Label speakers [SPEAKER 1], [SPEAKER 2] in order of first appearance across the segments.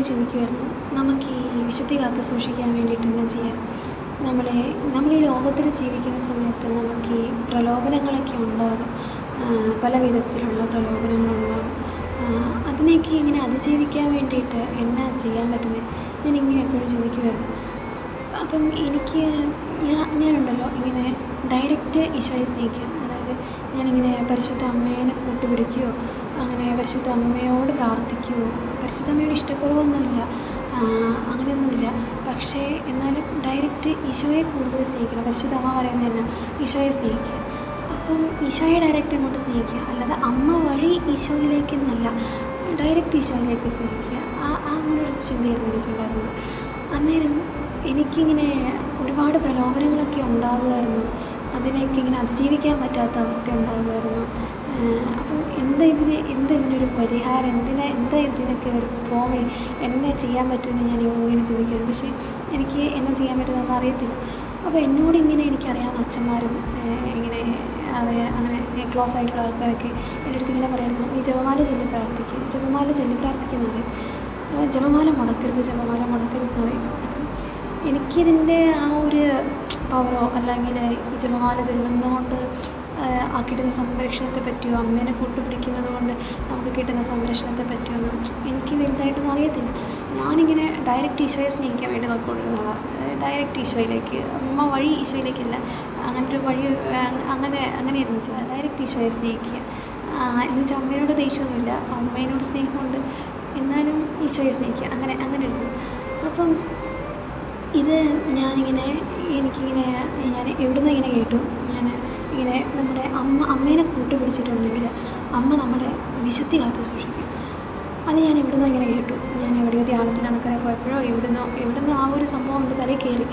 [SPEAKER 1] ഞാനിങ്ങനെ ചിന്തിക്കുമായിരുന്നു നമുക്ക് ഈ വിശുദ്ധി കാത്തു സൂക്ഷിക്കാൻ വേണ്ടിയിട്ട് എന്താ ചെയ്യാം. നമ്മളെ നമ്മൾ ഈ ലോകത്തിൽ ജീവിക്കുന്ന സമയത്ത് നമുക്ക് ഈ പ്രലോഭനങ്ങളൊക്കെ ഉണ്ടാകും. പല വിധത്തിലുള്ള പ്രലോഭനങ്ങളുണ്ടാകും. അതിനെയൊക്കെ ഇങ്ങനെ അതിജീവിക്കാൻ വേണ്ടിയിട്ട് എന്നാ ചെയ്യാൻ പറ്റുന്നത് ഞാനിങ്ങനെ എപ്പോഴും ചിന്തിക്കുമായിരുന്നു അപ്പം എനിക്ക് ഞാൻ ഞാനുണ്ടല്ലോ ഇങ്ങനെ ഡയറക്റ്റ് ഈശോയെ സ്നേഹിക്കുക അതായത് ഞാനിങ്ങനെ പരിശുദ്ധ അമ്മേനെ കൂട്ടുപിടിക്കുകയോ അങ്ങനെ പരിശുദ്ധ അമ്മയോട് പ്രാർത്ഥിക്കുകയോ പരിശുദ്ധ അമ്മയോട് ഇഷ്ടക്കുറവൊന്നുമില്ല അങ്ങനെയൊന്നുമില്ല. പക്ഷേ എന്നാലും ഡയറക്റ്റ് ഈശോയെ കൂടുതൽ സ്നേഹിക്കണം. പരിശുദ്ധ അമ്മ പറയുന്നത് തന്നെ ഈശോയെ സ്നേഹിക്കുക. അപ്പം ഈശോയെ ഡയറക്റ്റ് അങ്ങോട്ട് സ്നേഹിക്കുക. അല്ലാതെ അമ്മ വഴി ഈശോയിലേക്ക് എന്നല്ല. ഡയറക്റ്റ് ഈശോയിലേക്ക് സ്നേഹിക്കുക. ആ ആ അങ്ങനെ ഒരു ചിന്തയായിരുന്നു എനിക്കുണ്ടായിരുന്നത്. അന്നേരം എനിക്കിങ്ങനെ ഒരുപാട് പ്രലോഭനങ്ങളൊക്കെ ഉണ്ടാകുമായിരുന്നു. അതിനെയൊക്കെ ഇങ്ങനെ അതിജീവിക്കാൻ പറ്റാത്ത അവസ്ഥ ഉണ്ടാകുമായിരുന്നു. ഇതിന് എന്താ ഇതിനൊരു പരിഹാരം എന്തിനാ എന്താ ഇതിനൊക്കെ ഒരു പോംവഴി എന്നാ ചെയ്യാൻ പറ്റുമെന്ന് ഞാൻ ഇങ്ങനെ ചിന്തിക്കുമായിരുന്നു പക്ഷേ എനിക്ക് എന്നെ ചെയ്യാൻ പറ്റുമെന്നൊന്നും അറിയത്തില്ല. അപ്പോൾ എന്നോട് ഇങ്ങനെ എനിക്കറിയാവുന്ന അച്ഛന്മാരും ഇങ്ങനെ അത് അങ്ങനെ ക്ലോസ് ആയിട്ടുള്ള ആൾക്കാരൊക്കെ എന്റെ അടുത്ത് ഇങ്ങനെ പറയായിരുന്നു നീ ജപമാല ചൊല്ലി പ്രാർത്ഥിക്കുക ജപമാല ചൊല്ലി പ്രാർത്ഥിക്കുന്ന പറയും. ജപമാല മുടക്കരുത് ജപമാല മുടക്കരുത് എന്ന് പറയും. എനിക്കിതിന്റെ ആ ഒരു പവറോ അല്ലെങ്കിൽ ജപമാല ചൊല്ലുന്നതുകൊണ്ട് ആ കിട്ടുന്ന സംരക്ഷണത്തെ പറ്റിയോ അമ്മേനെ കൂട്ടുപിടിക്കുന്നത് കൊണ്ട് നമുക്ക് കിട്ടുന്ന സംരക്ഷണത്തെ പറ്റിയോ എന്നും എനിക്ക് വലുതായിട്ടൊന്നും അറിയത്തില്ല. ഞാനിങ്ങനെ ഡയറക്റ്റ് ഈശോയെ സ്നേഹിക്കാൻ വേണ്ടി നോക്കിക്കൊണ്ടിരുന്ന ഡയറക്റ്റ് ഈശോയിലേക്ക് അമ്മ വഴി ഈശോയിലേക്കില്ല അങ്ങനെ ഒരു വഴി അങ്ങനെ അങ്ങനെയായിരുന്നു വെച്ചാൽ ഡയറക്റ്റ് ഈശോയെ സ്നേഹിക്കുക. എന്ന് വെച്ചാൽ അമ്മേനോട് ദേഷ്യമൊന്നുമില്ല. അമ്മേനോട് സ്നേഹമുണ്ട്. എന്നാലും ഈശോയെ സ്നേഹിക്കുക. അങ്ങനെ അങ്ങനെ എടുക്കും അപ്പം ഇത് ഞാനിങ്ങനെ എനിക്കിങ്ങനെ ഞാൻ എവിടുന്നോ ഇങ്ങനെ കേട്ടു. ഞാൻ ഇങ്ങനെ നമ്മുടെ അമ്മ അമ്മേനെ കൂട്ടുപിടിച്ചിട്ടുണ്ടെങ്കിൽ അമ്മ നമ്മുടെ വിശുദ്ധി കാത്തു സൂക്ഷിക്കും. അത് ഞാൻ എവിടുന്നോ ഇങ്ങനെ കേട്ടു. ഞാൻ എവിടെയോ ധ്യാനത്തിന് അണക്കരെ പോയപ്പോഴോ എവിടുന്നോ എവിടുന്നോ ആ ഒരു സംഭവം എന്റെ തലയിൽ കയറി.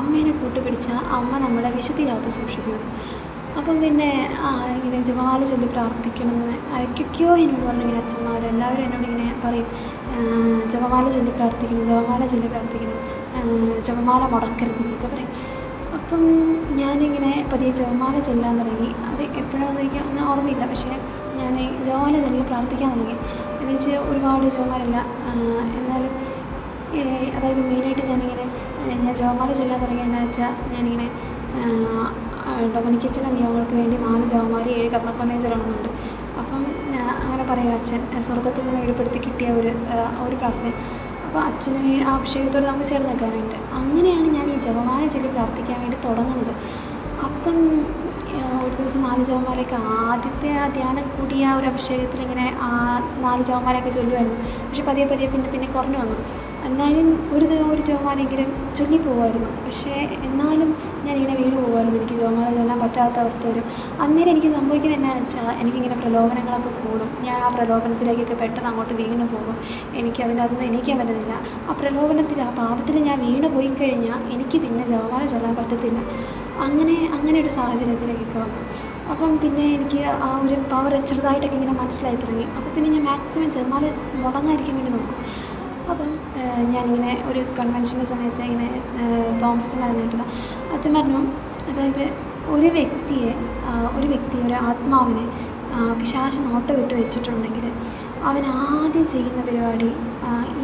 [SPEAKER 1] അമ്മേനെ കൂട്ടുപിടിച്ചാൽ അമ്മ നമ്മളെ വിശുദ്ധി കാത്തു സൂക്ഷിക്കും. അപ്പം പിന്നെ ഇങ്ങനെ ജപമാല ചൊല്ലി പ്രാർത്ഥിക്കണമെന്ന് ആരൊക്കെയോ എന്നോട് പറഞ്ഞു. ഇങ്ങനെ അച്ഛന്മാർ എല്ലാവരും എന്നോട് ഇങ്ങനെ പറയും. ജപമാല ചൊല്ലി പ്രാർത്ഥിക്കുന്നു ജപമാല ചൊല്ലി പ്രാർത്ഥിക്കുന്നു. ജപമാല മുടക്കരുത് എന്നൊക്കെ പറയും. അപ്പം ഞാനിങ്ങനെ പതിയെ ജപമാല ചൊല്ലാൻ തുടങ്ങി. അത് എപ്പോഴാണെന്ന് ഒന്നും ഓർമ്മയില്ല. പക്ഷേ ഞാൻ ജപമാല ചൊല്ലി പ്രാർത്ഥിക്കാൻ തുടങ്ങി. എന്ന് വെച്ചാൽ ഒരുപാട് ജപമാലല്ല എന്നാലും അതായത് മെയിനായിട്ട് ഞാനിങ്ങനെ ഞാൻ ജപമാല ചൊല്ലാൻ തുടങ്ങിയെന്ന് വെച്ചാൽ ഞാനിങ്ങനെ ഡൊമിനിക്കച്ചന്റെ നിയമങ്ങൾക്ക് വേണ്ടി നാല് ജപമാല ഏഴ് കർമ്മക്കൊന്നയും ചൊല്ലണമെന്നുണ്ട്. അപ്പം അങ്ങനെ പറയും അച്ഛൻ സ്വർഗത്തിൽ നിന്ന് വെളിപ്പെടുത്തി കിട്ടിയ ഒരു ഒരു പ്രാർത്ഥന. അപ്പോൾ അച്ഛന് വേ ആ അഭിഷേകത്തോട് നമുക്ക് ചേർന്ന് നിൽക്കാൻ വേണ്ടി. അങ്ങനെയാണ് ഞാൻ ഈ ജപമാല ചൊല്ലി പ്രാർത്ഥിക്കാൻ വേണ്ടി തുടങ്ങുന്നത്. അപ്പം ഒരു ദിവസം നാല് ജപമാലയൊക്കെ ആദ്യത്തെ ആ ധ്യാനം കൂടിയ ആ ഒരു അഭിഷേകത്തിൽ ഇങ്ങനെ ആ നാല് ജപമാലയൊക്കെ ചൊല്ലുമായിരുന്നു. പക്ഷെ പതിയെ പതിയെ പിന്നെ പിന്നെ കുറഞ്ഞു വന്നു. എന്നാലും ഒരു ഒരു ജപമാലെങ്കിലും ചൊല്ലി പോകുമായിരുന്നു പക്ഷേ എന്നാലും ഞാനിങ്ങനെ വീണ് പോകുമായിരുന്നു എനിക്ക് ജപമാല ചൊല്ലാൻ പറ്റാത്ത അവസ്ഥ വരും. അന്നേരം എനിക്ക് സംഭവിക്കുന്നത് എന്നാന്ന് വെച്ചാൽ എനിക്കിങ്ങനെ പ്രലോഭനങ്ങളൊക്കെ കൂടും. ഞാൻ ആ പ്രലോഭനത്തിലേക്കൊക്കെ പെട്ടെന്ന് അങ്ങോട്ട് വീണ് പോകും. എനിക്ക് അതിന്റെ അതൊന്നും എണീക്കാൻ പറ്റുന്നില്ല. ആ പ്രലോഭനത്തിൽ ആ പാപത്തിൽ ഞാൻ വീണ് പോയി കഴിഞ്ഞാൽ എനിക്ക് പിന്നെ ജപമാല ചൊല്ലാൻ പറ്റത്തില്ല. അങ്ങനെ അങ്ങനെ ഒരു സാഹചര്യത്തിലേക്കൊക്കെ വന്നു. അപ്പം പിന്നെ എനിക്ക് ആ ഒരു പവർ ചെറുതായിട്ടൊക്കെ ഇങ്ങനെ മനസ്സിലായി തുടങ്ങി. അപ്പോൾ പിന്നെ ഞാൻ മാക്സിമം ജപമാല മുടങ്ങാതിരിക്കാൻ വേണ്ടി നോക്കും. അപ്പം ഞാനിങ്ങനെ ഒരു കൺവെൻഷന്റെ സമയത്ത് ഇങ്ങനെ തോമസ് അച്ഛൻ പറഞ്ഞിട്ടുള്ള അച്ഛൻ പറഞ്ഞു അതായത് ഒരു വ്യക്തിയെ ഒരു വ്യക്തി ഒരു ആത്മാവിനെ പിശാശ നോട്ട വിട്ട് വെച്ചിട്ടുണ്ടെങ്കിൽ അവൻ ആദ്യം ചെയ്യുന്ന പരിപാടി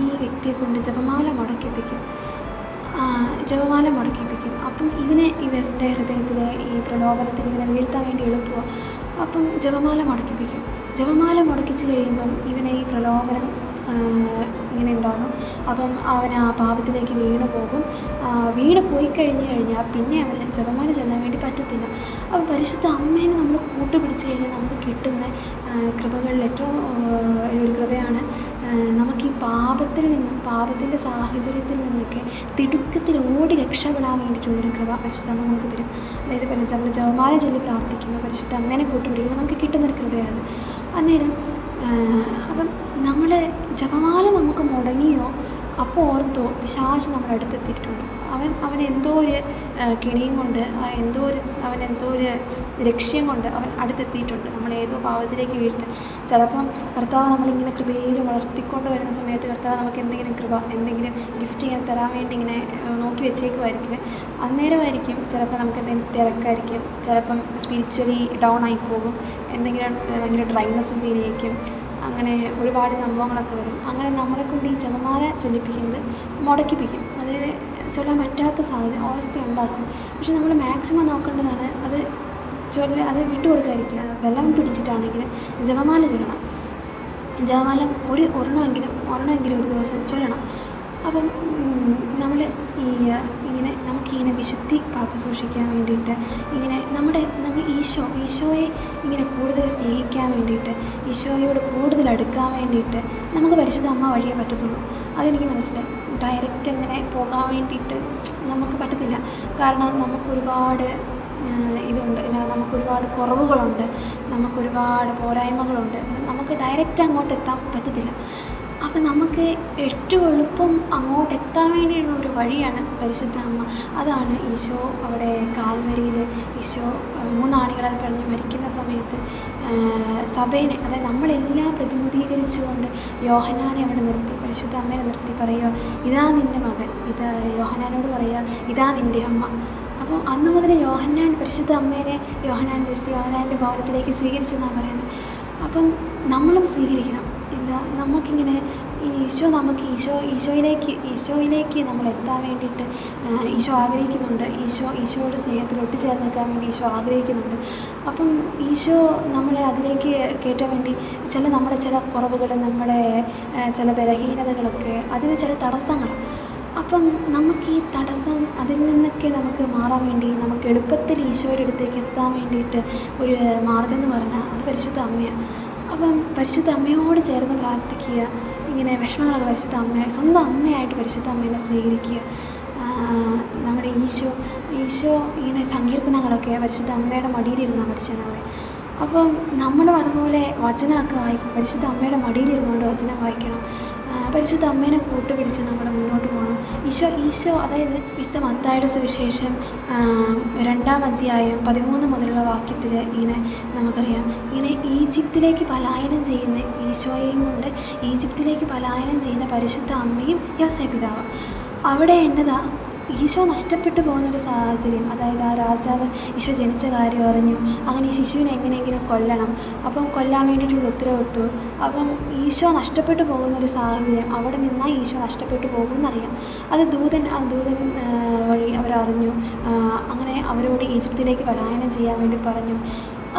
[SPEAKER 1] ഈ വ്യക്തിയെ കൊണ്ട് ജപമാല മുടക്കിപ്പിക്കും ജപമാല മുടക്കിപ്പിക്കും അപ്പം ഇവനെ ഇവരുടെ ഹൃദയത്തിലെ ഈ പ്രലോഭനത്തിന് ഇവനെ വീഴ്ത്താൻ വേണ്ടി എളുപ്പമാണ് അപ്പം ജപമാല മുടക്കിപ്പിക്കും. ജപമാല മുടക്കിച്ച് കഴിയുമ്പം ഇവനെ ഈ പ്രലോഭനം ഇങ്ങനെ ഉണ്ടാകും അപ്പം അവൻ ആ പാപത്തിലേക്ക് വീണ് പോകും. വീണ് പോയി കഴിഞ്ഞു കഴിഞ്ഞാൽ പിന്നെ അവന് ജപമാല ചെല്ലാൻ വേണ്ടി പറ്റത്തില്ല. അപ്പം പരിശുദ്ധ അമ്മേനെ നമ്മൾ കൂട്ടുപിടിച്ച് കഴിഞ്ഞാൽ നമുക്ക് കിട്ടുന്ന കൃപകളിൽ ഏറ്റവും ഒരു കൃപയാണ് നമുക്ക് ഈ പാപത്തിൽ നിന്നും പാപത്തിന്റെ സാഹചര്യത്തിൽ നിന്നൊക്കെ തിടുക്കത്തിൽ ഓടി രക്ഷപ്പെടാൻ വേണ്ടിയിട്ടുള്ളൊരു കൃപ പരിശുദ്ധ അമ്മ നമുക്ക് തരും. അതായത് നമ്മൾ ജപമാല ചൊല്ലി പ്രാർത്ഥിക്കുമ്പോൾ പരിശുദ്ധ അമ്മേനെ കൂട്ടുപിടിക്കുമ്പോൾ നമുക്ക് കിട്ടുന്നൊരു കൃപയാണ്. അന്നേരം അപ്പം നമ്മൾ ജപമാല നമുക്ക് മുടങ്ങിയോ അപ്പോൾ ഓർത്തോ പിശാച് നമ്മുടെ അടുത്തെത്തിയിട്ടുണ്ട്. അവൻ അവൻ എന്തോ ഒരു കിണിയും കൊണ്ട് എന്തോ ഒരു അവൻ എന്തോ ഒരു ലക്ഷ്യം കൊണ്ട് അവൻ അടുത്തെത്തിയിട്ടുണ്ട്. നമ്മൾ ഏതോ പാവത്തിലേക്ക് വീഴ്ത്താൻ. ചിലപ്പം കർത്താവ് നമ്മളിങ്ങനെ കൃപയിൽ വളർത്തിക്കൊണ്ട് വരുന്ന സമയത്ത് കർത്താവ് നമുക്ക് എന്തെങ്കിലും കൃപ എന്തെങ്കിലും ഗിഫ്റ്റ് ചെയ്യാൻ തരാൻ വേണ്ടി ഇങ്ങനെ നോക്കി വെച്ചേക്കുമായിരിക്കും. അന്നേരമായിരിക്കും ചിലപ്പോൾ നമുക്ക് എന്തെങ്കിലും തിരക്കായിരിക്കും. ചിലപ്പം സ്പിരിച്വലി ഡൗൺ ആയി പോകും. എന്തെങ്കിലും ഭയങ്കര ഡ്രൈനസ് ഫീൽ ചെയ്യിക്കും. അങ്ങനെ ഒരുപാട് സംഭവങ്ങളൊക്കെ വരും. അങ്ങനെ നമ്മളെക്കൊണ്ട് ഈ ചെമ്മമാരെ ചൊല്ലിപ്പിക്കുന്നത് മുടക്കിപ്പിക്കും. അതായത് ചൊല്ലാൻ പറ്റാത്ത സാഹചര്യം അവസ്ഥ ഉണ്ടാക്കും. പക്ഷെ നമ്മൾ മാക്സിമം നോക്കേണ്ടതാണ് അത് ചൊല്ല അത് വിട്ടു കൊടുക്കാതിരിക്കുക. ബലം പിടിച്ചിട്ടാണെങ്കിലും ജപമാല ചൊല്ലണം ജപമാല ഒരു ഒരെണ്ണമെങ്കിലും ഒരെണ്ണമെങ്കിലും ഒരു ദിവസം ചൊല്ലണം അപ്പം നമ്മൾ ഈ ഇങ്ങനെ നമുക്കിങ്ങനെ വിശുദ്ധി കാത്തു സൂക്ഷിക്കാൻ വേണ്ടിയിട്ട് ഇങ്ങനെ നമ്മുടെ നമ്മൾ ഈശോ ഈശോയെ ഇങ്ങനെ കൂടുതൽ സ്നേഹിക്കാൻ വേണ്ടിയിട്ട് ഈശോയോട് കൂടുതൽ അടുക്കാൻ വേണ്ടിയിട്ട് നമുക്ക് പരിശുദ്ധ അമ്മ വഴിയേ പറ്റത്തുള്ളൂ. അതെനിക്ക് മനസ്സിലായി. ഡയറക്റ്റ് അങ്ങനെ പോകാൻ വേണ്ടിയിട്ട് നമുക്ക് പറ്റത്തില്ല. കാരണം നമുക്കൊരുപാട് ഇതുണ്ട്. നമുക്കൊരുപാട് കുറവുകളുണ്ട്. നമുക്കൊരുപാട് പോരായ്മകളുണ്ട്. നമുക്ക് ഡയറക്റ്റ് അങ്ങോട്ട് എത്താൻ പറ്റത്തില്ല. അപ്പം നമുക്ക് ഏറ്റവും എളുപ്പം അങ്ങോട്ട് എത്താൻ വേണ്ടിയുള്ള ഒരു വഴിയാണ് പരിശുദ്ധ അമ്മ. അതാണ് ഈശോ അവിടെ കാൽമരിയിൽ ഈശോ മൂന്നാണികളാൽ പറഞ്ഞ് മരിക്കുന്ന സമയത്ത് സഭേനെ അതായത് നമ്മളെല്ലാം പ്രതിനിധീകരിച്ചുകൊണ്ട് യോഹനാനെ അവിടെ നിർത്തി പരിശുദ്ധ അമ്മേനെ നിർത്തി പറയുക ഇതാ നിന്റെ മകൻ ഇതാ യോഹനാനോട് പറയുക ഇതാ നിന്റെ അമ്മ. അപ്പോൾ അന്ന് മുതൽ യോഹന്നാൻ പരിശുദ്ധ അമ്മേനെ യോഹനാൻ യോഹനാന്റെ ഭവനത്തിലേക്ക് സ്വീകരിച്ചു എന്നാണ് പറയുന്നത്. അപ്പം നമ്മളും സ്വീകരിക്കണം. നമുക്കിങ്ങനെ ഈശോ നമുക്ക് ഈശോ ഈശോയിലേക്ക് ഈശോയിലേക്ക് നമ്മൾ എത്താൻ വേണ്ടിയിട്ട് ഈശോ ആഗ്രഹിക്കുന്നുണ്ട്. ഈശോ ഈശോയുടെ സ്നേഹത്തിൽ ഒട്ടിച്ചേർന്ന് നിൽക്കാൻ വേണ്ടി ഈശോ ആഗ്രഹിക്കുന്നുണ്ട്. അപ്പം ഈശോ നമ്മളെ അതിലേക്ക് കയറ്റാൻ വേണ്ടി ചില നമ്മുടെ ചില കുറവുകൾ നമ്മുടെ ചില ബലഹീനതകളൊക്കെ അതിന് ചില തടസ്സങ്ങൾ. അപ്പം നമുക്ക് ഈ തടസ്സം അതിൽ നിന്നൊക്കെ നമുക്ക് മാറാൻ വേണ്ടി നമുക്ക് എളുപ്പത്തിൽ ഈശോയുടെ അടുത്തേക്ക് എത്താൻ വേണ്ടിയിട്ട് ഒരു മാർഗം എന്ന് പറഞ്ഞാൽ അത് പരിശുദ്ധ അമ്മയാണ്. അപ്പം പരിശുദ്ധ അമ്മയോട് ചേർന്ന് പ്രാർത്ഥിക്കുക. ഇങ്ങനെ വിഷമങ്ങളൊക്കെ പരിശുദ്ധ അമ്മ സ്വന്തം അമ്മയായിട്ട് പരിശുദ്ധ അമ്മേനെ സ്വീകരിക്കുക. നമ്മുടെ ഈശോ ഈശോ ഇങ്ങനെ സങ്കീർത്തനങ്ങളൊക്കെ പരിശുദ്ധ അമ്മയുടെ മടിയിലിരുന്നാണ് പഠിച്ചത് അപ്പം നമ്മളും അതുപോലെ വചനമൊക്കെ വായിക്കും. പരിശുദ്ധ അമ്മയുടെ മടിയിലിരുന്നുകൊണ്ട് വചനം വായിക്കണം. പരിശുദ്ധ അമ്മേനെ കൂട്ടുപിടിച്ച് നമ്മൾ മുന്നോട്ട് ഈശോ ഈശോ അതായത് വിശുദ്ധ മത്തായുടെ സുവിശേഷം രണ്ടാം അധ്യായം പതിമൂന്ന് മുതലുള്ള വാക്യത്തിൽ ഇങ്ങനെ നമുക്കറിയാം. ഇങ്ങനെ ഈജിപ്തിലേക്ക് പലായനം ചെയ്യുന്ന ഈശോയെയും കൊണ്ട് ഈജിപ്തിലേക്ക് പലായനം ചെയ്യുന്ന പരിശുദ്ധ അമ്മയും യോസേ പിതാവ് അവിടെ എന്നതാ? ഈശോ നഷ്ടപ്പെട്ടു പോകുന്നൊരു സാഹചര്യം. അതായത് ആ രാജാവ് ഈശോ ജനിച്ച കാര്യം അറിഞ്ഞു. അങ്ങനെ ഈ ശിശുവിനെ എങ്ങനെയെങ്കിലും കൊല്ലണം. അപ്പം കൊല്ലാൻ വേണ്ടിയിട്ടുള്ള ഉത്തരവിട്ടു. അപ്പം ഈശോ നഷ്ടപ്പെട്ടു പോകുന്നൊരു സാഹചര്യം അവിടെ നിന്നാൽ ഈശോ നഷ്ടപ്പെട്ടു പോകുമെന്നറിയാം. അത് ദൂതൻ ആ ദൂതൻ വഴി അവരറിഞ്ഞു. അങ്ങനെ അവരോട് ഈജിപ്തിലേക്ക് പലായനം ചെയ്യാൻ വേണ്ടി പറഞ്ഞു.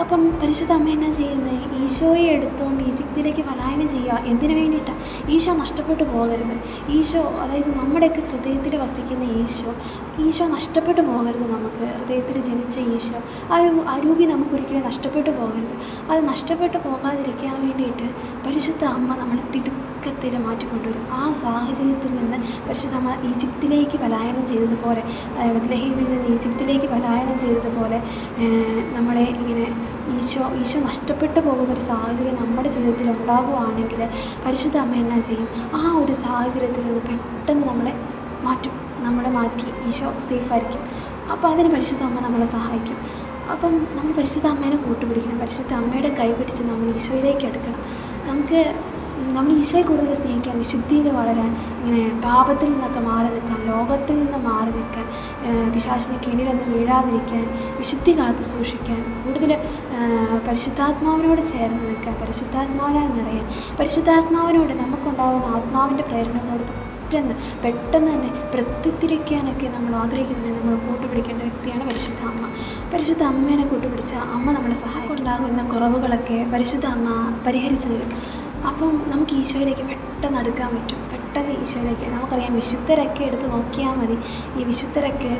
[SPEAKER 1] അപ്പം പരിശുദ്ധ അമ്മ എന്നാ ചെയ്യുന്നത് ഈശോയെ എടുത്തുകൊണ്ട് ഈജിപ്തിലേക്ക് പലായനം ചെയ്യുക എന്തിനു വേണ്ടിയിട്ടാണ് ഈശോ നഷ്ടപ്പെട്ടു പോകരുത്. ഈശോ അതായത് നമ്മുടെയൊക്കെ ഹൃദയത്തിൽ വസിക്കുന്ന ഈശോ ഈശോ നഷ്ടപ്പെട്ടു പോകരുത് നമുക്ക്. ഹൃദയത്തിൽ ജനിച്ച ഈശോ ആ ഒരു അരൂപി നമുക്കൊരിക്കലും നഷ്ടപ്പെട്ടു പോകരുത്. അത് നഷ്ടപ്പെട്ടു പോകാതിരിക്കാൻ വേണ്ടിയിട്ട് പരിശുദ്ധ അമ്മ നമ്മളെ തിടുക്കത്തിൽ മാറ്റിക്കൊണ്ടുവരും ആ സാഹചര്യത്തിൽ നിന്ന് പരിശുദ്ധമ്മ ഈജിപ്തിലേക്ക് പലായനം ചെയ്തതുപോലെ ബത്ലഹീമിൽ നിന്ന് ഈജിപ്തിലേക്ക് പലായനം ചെയ്തതുപോലെ നമ്മളെ ഇങ്ങനെ ഈശോ ഈശോ നഷ്ടപ്പെട്ടു പോകുന്നൊരു സാഹചര്യം നമ്മുടെ ജീവിതത്തിൽ ഉണ്ടാകുകയാണെങ്കിൽ പരിശുദ്ധ അമ്മ എന്നാ ചെയ്യും? ആ ഒരു സാഹചര്യത്തിൽ നിന്ന് പെട്ടെന്ന് നമ്മളെ മാറ്റും. നമ്മളെ മാറ്റി ഈശോ സേഫായിരിക്കും. അപ്പോൾ അതിന് പരിശുദ്ധ അമ്മ നമ്മളെ സഹായിക്കും. അപ്പം നമ്മൾ പരിശുദ്ധ അമ്മേനെ കൂട്ടുപിടിക്കണം. പരിശുദ്ധ അമ്മയുടെ കൈ പിടിച്ച് നമ്മൾ ഈശോയിലേക്ക് എടുക്കണം നമുക്ക് നമ്മൾ ഈശോയെ കൂടുതൽ സ്നേഹിക്കാൻ വിശുദ്ധിയിൽ വളരാൻ ഇങ്ങനെ പാപത്തിൽ നിന്നൊക്കെ മാറി നിൽക്കാൻ ലോകത്തിൽ നിന്ന് മാറി നിൽക്കാൻ പിശാചിന് കീഴിലൊന്നും വീഴാതിരിക്കാൻ വിശുദ്ധി കാത്തു സൂക്ഷിക്കാൻ കൂടുതൽ പരിശുദ്ധാത്മാവിനോട് ചേർന്ന് നിൽക്കാൻ പരിശുദ്ധാത്മാവിനാൽ നിറയാൻ പരിശുദ്ധാത്മാവിനോട് നമുക്കുണ്ടാകുന്ന ആത്മാവിന്റെ പ്രേരണകളോട് പെട്ടെന്ന് പെട്ടെന്ന് തന്നെ പ്രത്യുത്തിരിക്കാനൊക്കെ നമ്മൾ ആഗ്രഹിക്കുന്നത് നമ്മൾ കൂട്ടുപിടിക്കേണ്ട വ്യക്തിയാണ് പരിശുദ്ധ അമ്മ. പരിശുദ്ധ അമ്മേനെ കൂട്ടുപിടിച്ച അമ്മ നമ്മളെ സഹായം ഉണ്ടാകുന്ന കുറവുകളൊക്കെ പരിശുദ്ധ അമ്മ പരിഹരിച്ചു തരും. അപ്പം നമുക്ക് ഈശോയിലേക്ക് പെട്ടെന്ന് അടുക്കാൻ പറ്റും. പെട്ടെന്ന് ഈശോയിലേക്ക്. നമുക്കറിയാം വിശുദ്ധരൊക്കെ എടുത്ത് നോക്കിയാൽ മതി. ഈ വിശുദ്ധരൊക്കെ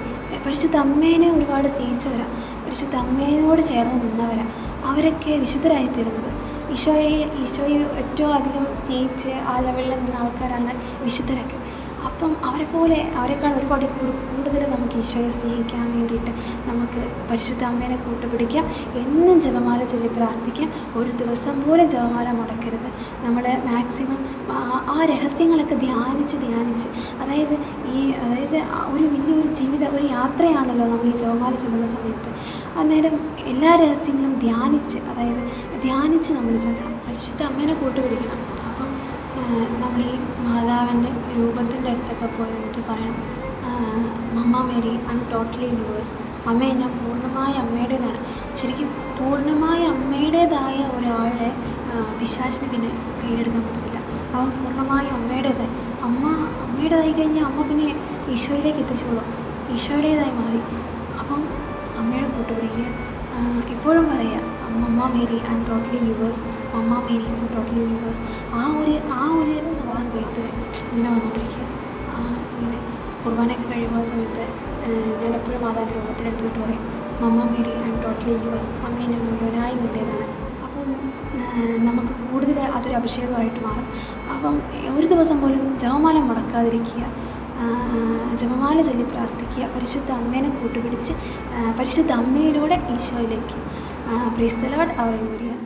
[SPEAKER 1] പരിശുദ്ധ അമ്മേനെ ഒരുപാട് സ്നേഹിച്ചവരാണ് പരിശുദ്ധ അമ്മേനോട് ചേർന്ന് നിന്നവരാണ് അവരൊക്കെ വിശുദ്ധരായിത്തീരുന്നത്. ഈശോയെ ഈശോയെ ഏറ്റവും അധികം സ്നേഹിച്ച് ആ ലെവലിൽ നിന്ന ആൾക്കാരാണ് വിശുദ്ധരൊക്കെ. അപ്പം അവരെ പോലെ അവരെക്കാൾ ഒരുപാട് കൂടുതൽ നമുക്ക് ഈശോയെ സ്നേഹിക്കാൻ വേണ്ടിയിട്ട് നമുക്ക് പരിശുദ്ധ അമ്മേനെ കൂട്ടുപിടിക്കാം എന്നും ജപമാല ചൊല്ലി പ്രാർത്ഥിക്കാം ഒരു ദിവസം പോലും ജപമാല മുടക്കരുത്. നമ്മൾ മാക്സിമം ആ രഹസ്യങ്ങളൊക്കെ ധ്യാനിച്ച് ധ്യാനിച്ച്. അതായത് ഈ അതായത് ഒരു വലിയൊരു ജീവിത ഒരു യാത്രയാണല്ലോ നമ്മൾ ഈ ജപമാല ചൊല്ലുന്ന സമയത്ത്. അന്നേരം എല്ലാ രഹസ്യങ്ങളും ധ്യാനിച്ച് അതായത് ധ്യാനിച്ച് നമ്മൾ ചൊല്ലണം പരിശുദ്ധ അമ്മേനെ കൂട്ടുപിടിക്കണം. നമ്മൾ ഈ മാതാവിന്റെ രൂപത്തിന്റെ അടുത്തൊക്കെ പോയി നിന്നിട്ട് പറയണം mamma Mary I'm totally yours അമ്മ ഞാൻ പൂർണമായ അമ്മയുടേതാണ്. ശരിക്കും പൂർണമായ അമ്മയുടേതായ ഒരാളെ പിശാചിന് പിന്നെ കയ്യിലെടുക്കാൻ പറ്റത്തില്ല. അവൻ പൂർണമായും അമ്മയുടേതായി. അമ്മ അമ്മയുടേതായി കഴിഞ്ഞാൽ അമ്മ പിന്നെ ഈശോയിലേക്ക് എത്തിച്ചോളും. ഈശോയുടേതായി മാറി. അപ്പം അമ്മയുടെ കൂട്ടുപിടിക്കുക ഇപ്പോഴും പറയാം mamma Mary and totally yours mamma Mary and totally yours ആ ഒരു ആ ഒരു നമ്മളാണ് പെയ്ത്ത് ഇങ്ങനെ വന്നുകൊണ്ടിരിക്കുക ആ, ഇങ്ങനെ കുർബാനയൊക്കെ കഴിയുമ്പോൾ സമയത്ത് ഞാൻ എപ്പോഴും മാതാവിന്റെ രൂപത്തിലെടുത്തിട്ട് പറയും മമ്മ മേരി ആൻഡ് ടോട്ടലി അമ്മ എന്നെ മുഴുവനായി നിന്റേതാണ് അപ്പം നമുക്ക് കൂടുതൽ അതൊരു അഭിഷേകമായിട്ട് മാറും. അപ്പം ഒരു ദിവസം പോലും ജപമാല മുടക്കാതിരിക്കുക ജപമാല ചൊല്ലി പ്രാർത്ഥിക്കുക പരിശുദ്ധ അമ്മേനെ കൂട്ടുപിടിച്ച് പരിശുദ്ധ അമ്മയിലൂടെ ഈശോയിലേക്ക് ப்ரைஸ் தலவாட் அவர் முடியும்